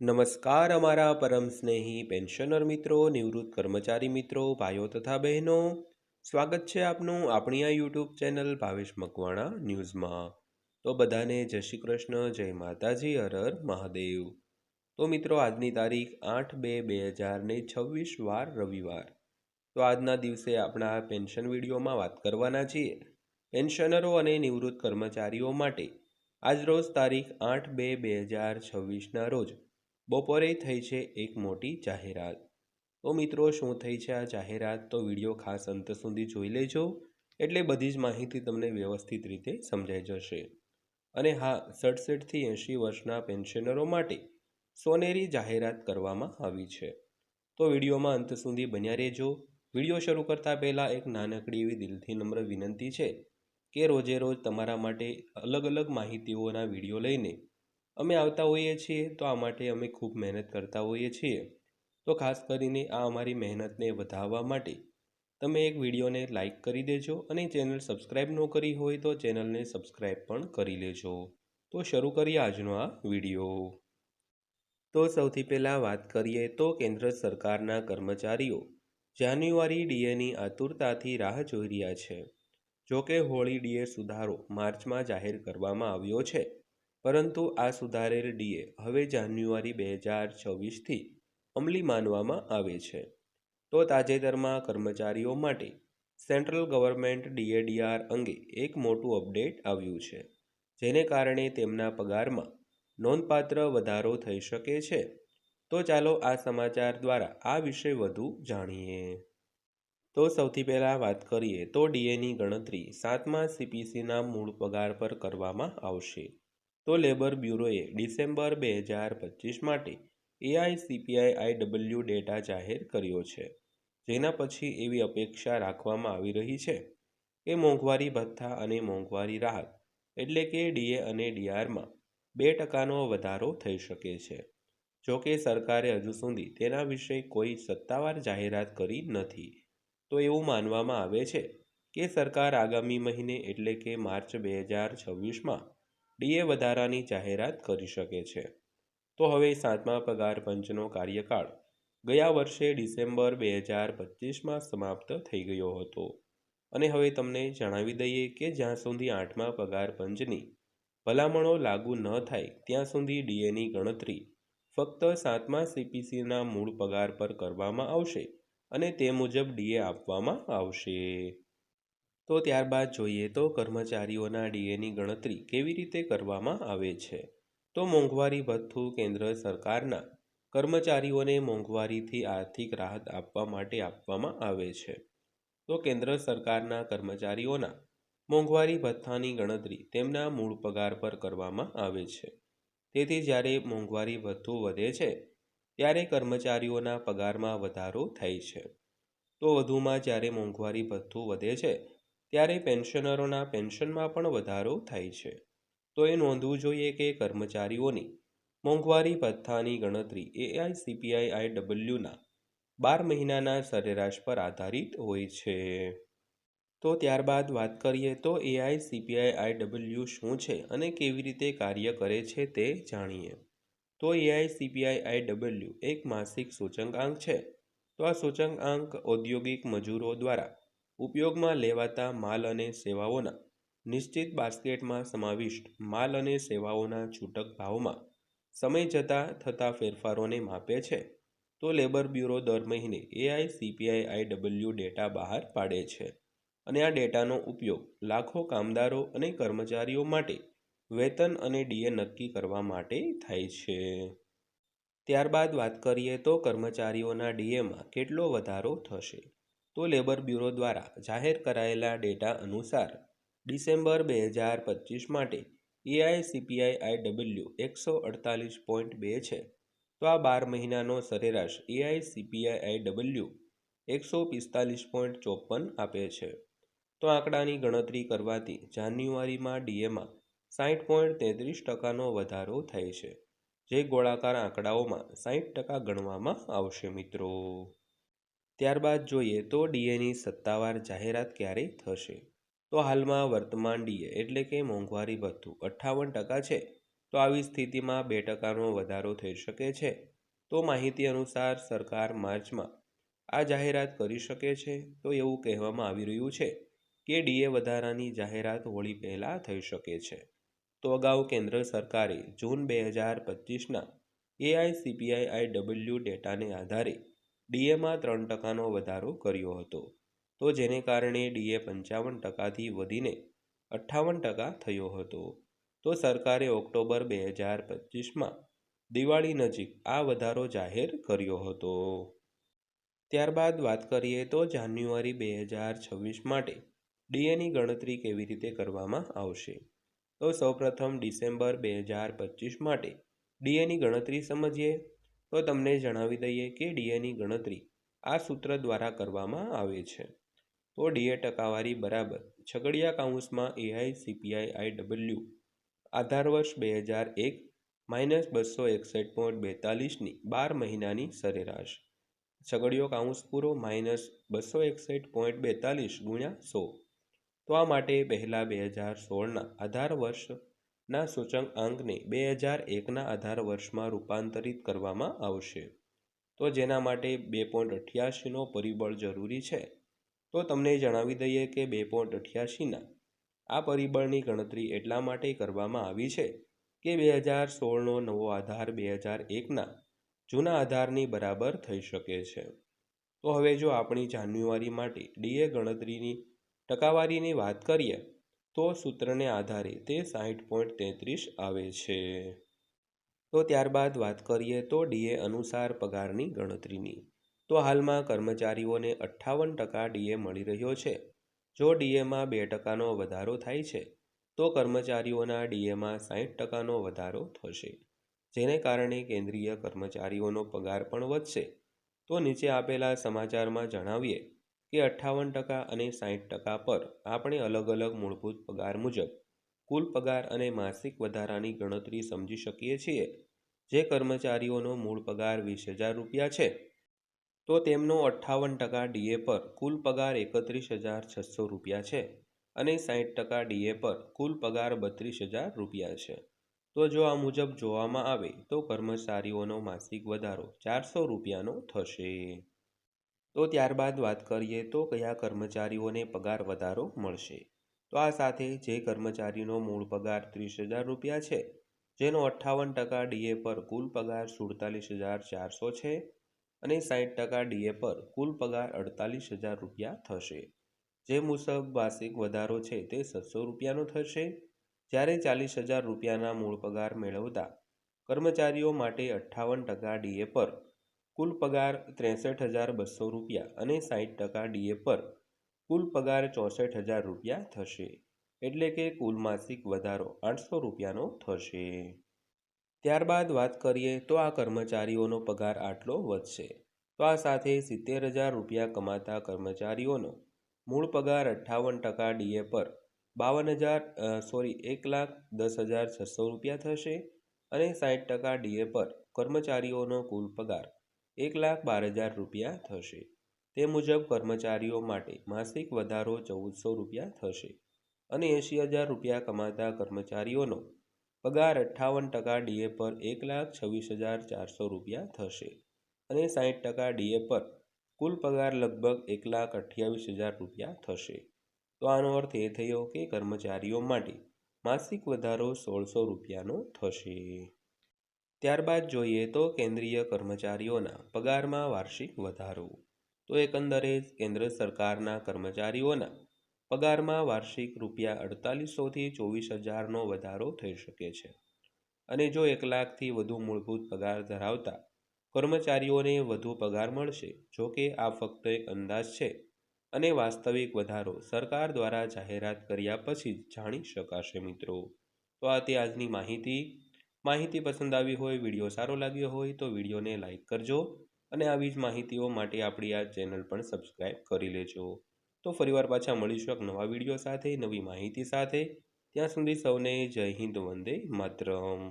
નમસ્કાર અમારા પરમ સ્નેહી પેન્શનર મિત્રો, નિવૃત્ત કર્મચારી મિત્રો, ભાઈઓ તથા બહેનો. સ્વાગત છે આપનું આપણી આ યુટ્યુબ ચેનલ ભાવેશ મકવાણા ન્યૂઝમાં. તો બધાને જય શ્રી કૃષ્ણ, જય માતાજી હરર મહાદેવ. તો મિત્રો, આજની તારીખ આઠ બે બે હજાર ને છવ્વીસ વાર રવિવાર. તો આજના દિવસે આપણા પેન્શન વિડીયોમાં વાત કરવાના છીએ. પેન્શનરો અને નિવૃત્ત કર્મચારીઓ માટે આજરોજ તારીખ આઠ બે બે હજાર છવ્વીસના રોજ બપોરે થઈ છે એક મોટી જાહેરાત. તો મિત્રો, શું થઈ છે આ જાહેરાત? તો વીડિયો ખાસ અંત સુધી જોઈ લેજો, એટલે બધી જ માહિતી તમને વ્યવસ્થિત રીતે સમજાઈ જશે. અને હા, સડસઠથી એંશી વર્ષના પેન્શનરો માટે સોનેરી જાહેરાત કરવામાં આવી છે. તો વિડીયોમાં અંત સુધી બન્યા રહેજો. વીડિયો શરૂ કરતાં પહેલાં એક નાનકડી એવી દિલથી નમ્ર વિનંતી છે કે રોજે રોજ તમારા માટે અલગ અલગ માહિતીઓના વીડિયો લઈને અમે આવતા હોઈએ છીએ, તો આ માટે અમે ખૂબ મહેનત કરતા હોઈએ છીએ. તો ખાસ કરીને આ અમારી મહેનતને વધારવા માટે. તમે એક વિડીયોને લાઇક કરી દેજો અને ચેનલ સબસ્ક્રાઈબ ન કરી હોય તો ચેનલને સબસ્ક્રાઈબ પણ કરી લેજો. તો શરૂ કરીએ આજનો આ વીડિયો. તો સૌથી પહેલાં વાત કરીએ તો કેન્દ્ર સરકારના કર્મચારીઓ. જાન્યુઆરી ડીએની આતુરતાથી રાહ જોઈ રહ્યા છે. જોકે હોળી ડીએ સુધારો માર્ચમાં જાહેર કરવામાં આવ્યો છે. પરંતુ આ સુધારેલ ડીએ હવે જાન્યુઆરી બે હજાર છવ્વીસથી અમલી માનવામાં આવે છે. તો તાજેતરમાં કર્મચારીઓ માટે સેન્ટ્રલ ગવર્મેન્ટ ડીએડીઆર અંગે એક મોટું અપડેટ આવ્યું છે, જેને કારણે તેમના પગારમાં નોંધપાત્ર વધારો થઈ શકે છે. તો ચાલો આ સમાચાર દ્વારા આ વિશે વધુ જાણીએ. તો સૌથી પહેલાં વાત કરીએ તો ડીએની ગણતરી સાતમા સીપીસીના મૂળ પગાર પર કરવામાં આવશે. તો લેબર બ્યુરોએ ડિસેમ્બર બે હજાર પચીસ માટે એઆઈસીપીઆઈ આઈડબલ્યુ ડેટા જાહેર કર્યો છે. જેના પછી એવી અપેક્ષા રાખવામાં આવી રહી છે કે મોંઘવારી ભથ્થા અને મોંઘવારી રાહત એટલે કે ડીએ અને ડીઆરમાં બે ટકાનો વધારો થઈ શકે છે. જોકે સરકારે હજુ સુધી તેના વિશે કોઈ સત્તાવાર જાહેરાત કરી નથી. તો એવું માનવામાં આવે છે કે સરકાર આગામી મહિને એટલે કે માર્ચ બે હજાર છવ્વીસમાં ડીએ વધારાની જાહેરાત કરી શકે છે. તો હવે સાતમા પગાર પંચનો કાર્યકાળ. ગયા વર્ષે ડિસેમ્બર બે હજાર પચીસમાં સમાપ્ત થઈ ગયો હતો. અને હવે તમને જણાવી દઈએ કે જ્યાં સુધી આઠમા પગાર પંચની ભલામણો લાગુ ન થાય, ત્યાં સુધી ડીએની ગણતરી ફક્ત સાતમા સીપીસીના મૂળ પગાર પર કરવામાં આવશે અને તે મુજબ ડીએ આપવામાં આવશે. તો ત્યારબાદ જોઈએ તો કર્મચારીઓના ડીએની ગણતરી કેવી રીતે કરવામાં આવે છે? તો મોંઘવારી ભથ્થું કેન્દ્ર સરકારના કર્મચારીઓને મોંઘવારીથી આર્થિક રાહત આપવા માટે આપવામાં આવે છે. તો કેન્દ્ર સરકારના કર્મચારીઓના મોંઘવારી ભથ્થાની ગણતરી તેમના મૂળ પગાર પર કરવામાં આવે છે. તેથી જ્યારે મોંઘવારી ભથ્થું વધે છે, ત્યારે કર્મચારીઓના પગારમાં વધારો થાય છે. તો વધુમાં જ્યારે મોંઘવારી ભથ્થું વધે છે ત્યારે પેન્શનરોના પેન્શનમાં પણ વધારો થાય છે. તો એ નોંધવું જોઈએ કે કર્મચારીઓની મોંઘવારી ભથ્થાની ગણતરી એઆઈસીપીઆઈ આઈડબલ્યુના બાર મહિનાના સરેરાશ પર આધારિત હોય છે. તો ત્યારબાદ વાત કરીએ તો એઆઈસીપીઆઈ આઈડબલ્યુ શું છે અને કેવી રીતે કાર્ય કરે છે તે જાણીએ. તો એઆઈસીપીઆઈ આઈડબલ્યુ એક માસિક સૂચકાંક છે. તો આ સૂચકાંક ઔદ્યોગિક મજૂરો દ્વારા ઉપયોગમાં લેવાતા માલ અને સેવાઓના. નિશ્ચિત બાસ્કેટમાં સમાવિષ્ટ માલ અને સેવાઓના છૂટક ભાવમાં સમય જતાં થતા ફેરફારોને માપે છે. તો લેબર બ્યુરો દર મહિને એઆઈસીપીઆઈ આઈડબલ્યુ ડેટા બહાર પાડે છે અને આ ડેટાનો ઉપયોગ લાખો કામદારો અને કર્મચારીઓ માટે વેતન અને ડીએ નક્કી કરવા માટે થાય છે. ત્યારબાદ વાત કરીએ તો કર્મચારીઓના ડીએમાં કેટલો વધારો થશે? તો લેબર બ્યુરો દ્વારા જાહેર કરાયેલા ડેટા અનુસાર ડિસેમ્બર બે હજાર પચીસ માટે એઆઈસીપીઆઈ આઈડબલ્યુ એકસો અડતાલીસ પોઈન્ટ બે છે. તો આ બાર મહિનાનો સરેરાશ એઆઈસીપીઆઈ આઈડબલ્યુ એકસો પિસ્તાલીસ પોઈન્ટ ચોપન આપે છે. તો આંકડાની ગણતરી કરવાથી જાન્યુઆરીમાં ડીએમાં સાઠ પોઈન્ટ તેત્રીસ ટકાનો વધારો થાય છે. જે ગોળાકાર આંકડાઓમાં સાઠ ટકા ગણવામાં આવશે મિત્રો. ત્યારબાદ જોઈએ તો ડીએની સત્તાવાર જાહેરાત ક્યારે થશે? તો હાલમાં વર્તમાન ડીએ એટલે કે મોંઘવારી ભથ્થું અઠ્ઠાવન ટકા છે, તો આવી સ્થિતિમાં બે ટકાનો વધારો થઈ શકે છે. તો માહિતી અનુસાર સરકાર માર્ચમાં આ જાહેરાત કરી શકે છે, તો એવું કહેવામાં આવી રહ્યું છે કે ડીએ વધારાની જાહેરાત હોળી પહેલાં થઈ શકે છે. તો અગાઉ કેન્દ્ર સરકારે જૂન બે હજાર પચીસના એઆઈસીપીઆઈ ડબલ્યુ ડેટાને આધારે ડીએમાં ત્રણ ટકાનો વધારો કર્યો હતો. તો જેને કારણે ડીએ પંચાવન ટકાથી વધીને અઠ્ઠાવન ટકા થયો હતો. તો સરકારે ઓક્ટોબર બે હજાર પચીસમાં દિવાળી નજીક આ વધારો જાહેર કર્યો હતો. ત્યારબાદ વાત કરીએ તો જાન્યુઆરી બે હજાર છવ્વીસ માટે ડીએની ગણતરી કેવી રીતે કરવામાં આવશે? તો સૌપ્રથમ ડિસેમ્બર બે હજાર પચીસ માટે ડીએની ગણતરી સમજીએ. તો તમને જણાવી દઈએ કે ડીએની ગણતરી આ સૂત્ર દ્વારા કરવામાં આવે છે. તો ડીએ ટકાવારી બરાબર છગડિયા કાઉન્સમાં એઆઈ સીપીઆઈ આઈ ડબલ્યુ આધાર વર્ષ બે હજાર એક માઇનસ બસો એકસઠ પોઈન્ટ બેતાલીસની બાર મહિનાની સરેરાશ. છગડીયો કાઉન્સ પૂરો માઇનસ બસો એકસઠ પોઈન્ટ બેતાલીસ ગુણ્યા સો. તો આ માટે પહેલાં બે હજાર સોળના આધાર વર્ષના સૂચક અંકને બે હજાર એકના આધાર વર્ષમાં રૂપાંતરિત કરવામાં આવશે. તો જેના માટે બે પોઈન્ટ અઠ્યાસીનો પરિબળ જરૂરી છે? તો તમને જણાવી દઈએ કે બે પોઈન્ટ અઠ્યાસીના આ પરિબળની ગણતરી એટલા માટે કરવામાં આવી છે કે બે હજાર સોળનો નવો આધાર બે હજાર એકના જૂના આધારની બરાબર થઈ શકે છે. તો હવે જો આપણી જાન્યુઆરી માટે ડીએ ગણતરીની ટકાવારીની વાત કરીએ તો સૂત્રને આધારે તે સાહીઠ પોઈન્ટ તેત્રીસ આવે છે. તો ત્યારબાદ વાત કરીએ તો ડીએ અનુસાર પગારની ગણતરીની. તો હાલમાં કર્મચારીઓને અઠ્ઠાવન ટકા ડીએ મળી રહ્યો છે. જો ડીએમાં બે ટકાનો વધારો થાય છે, તો કર્મચારીઓના ડીએમાં સાહીઠ ટકાનો વધારો થશે. જેને કારણે કેન્દ્રીય કર્મચારીઓનો પગાર પણ વધશે. તો નીચે આપેલા સમાચારમાં જણાવીએ કે અઠ્ઠાવન ટકા અને સાહીઠ ટકા પર આપણે અલગ અલગ મૂળભૂત પગાર મુજબ કુલ પગાર અને માસિક વધારાની ગણતરી સમજી શકીએ છીએ. જે કર્મચારીઓનો મૂળ પગાર વીસ હજાર રૂપિયા છે, તો તેમનો અઠ્ઠાવન ટકા ડીએ પર કુલ પગાર એકત્રીસ હજાર છસો રૂપિયા છે અને સાહીઠ ટકા ડીએ પર કુલ પગાર બત્રીસ હજાર રૂપિયા છે. તો જો આ મુજબ જોવામાં આવે તો કર્મચારીઓનો માસિક વધારો ચારસો રૂપિયાનો થશે. તો ત્યારબાદ વાત કરીએ તો કયા કર્મચારીઓને પગાર વધારો મળશે? તો આ સાથે જે કર્મચારીનો મૂળ પગાર ત્રીસ હજાર રૂપિયા છે, જેનો અઠ્ઠાવન ટકા ડીએ પર કુલ પગાર સુડતાલીસ હજાર ચારસો છે અને સાઠ ટકા ડીએ પર કુલ પગાર અડતાલીસ હજાર રૂપિયા થશે. જે મુજબ વાર્ષિક વધારો છે તે સત્સો રૂપિયાનો થશે. જ્યારે ચાલીસ હજાર રૂપિયાના મૂળ પગાર મેળવતા કર્મચારીઓ માટે અઠ્ઠાવન ટકા ડીએ પર કુલ પગાર ત્રેસઠ હજાર બસો રૂપિયા અને સાઠ ટકા ડીએ પર કુલ પગાર ચોસઠ હજાર રૂપિયા થશે. એટલે કે કુલ માસિક વધારો આઠસો રૂપિયાનો થશે. ત્યારબાદ વાત કરીએ તો આ કર્મચારીઓનો પગાર આટલો વધશે. તો આ સાથે સિત્તેર હજાર રૂપિયા કમાતા કર્મચારીઓનો મૂળ પગાર અઠ્ઠાવન ટકા ડીએ પર બાવન હજાર સોરી, એક લાખ દસ હજાર છસો રૂપિયા થશે અને સાઠ ટકા ડીએ પર કર્મચારીઓનો કુલ પગાર એક લાખ બાર હજાર રૂપિયા થશે. તે મુજબ કર્મચારીઓ માટે માસિક વધારો ચૌદસો રૂપિયા થશે અને એંશી હજાર રૂપિયા કમાતા કર્મચારીઓનો પગાર અઠ્ઠાવન ટકા ડીએ પર એક લાખ છવ્વીસ હજાર ચારસો રૂપિયા થશે અને સાઠ ટકા ડીએ પર કુલ પગાર લગભગ એક લાખ અઠ્યાવીસ હજાર રૂપિયા થશે. તો આનો અર્થ એ થયો કે કર્મચારીઓ માટે માસિક વધારો સોળસો રૂપિયાનો થશે. ત્યારબાદ જોઈએ તો કેન્દ્રીય કર્મચારીઓના પગારમાં વાર્ષિક વધારો. તો એકંદરે કેન્દ્ર સરકારના કર્મચારીઓના પગારમાં વાર્ષિક રૂપિયા અડતાલીસોથી ચોવીસ હજારનો વધારો થઈ શકે છે. અને જો એક લાખથી વધુ મૂળભૂત પગાર ધરાવતા કર્મચારીઓને વધુ પગાર મળશે, જો કે આ ફક્ત એક અંદાજ છે અને વાસ્તવિક વધારો સરકાર દ્વારા જાહેરાત કર્યા પછી જ જાણી શકાશે મિત્રો. તો આ તે આજની માહિતી. માહિતી પસંદ આવી હોય, વીડિયો સારો લાગ્યો હોય તો વિડીયોને લાઇક કરજો અને આવી જ માહિતીઓ માટે આપણી આ ચેનલ પણ સબસ્ક્રાઈબ કરી લેજો. તો ફરીવાર પાછા મળીશું એક નવા વીડિયો સાથે, નવી માહિતી સાથે. ત્યાં સુધી સૌને જય હિન્દ, વંદે માતરમ.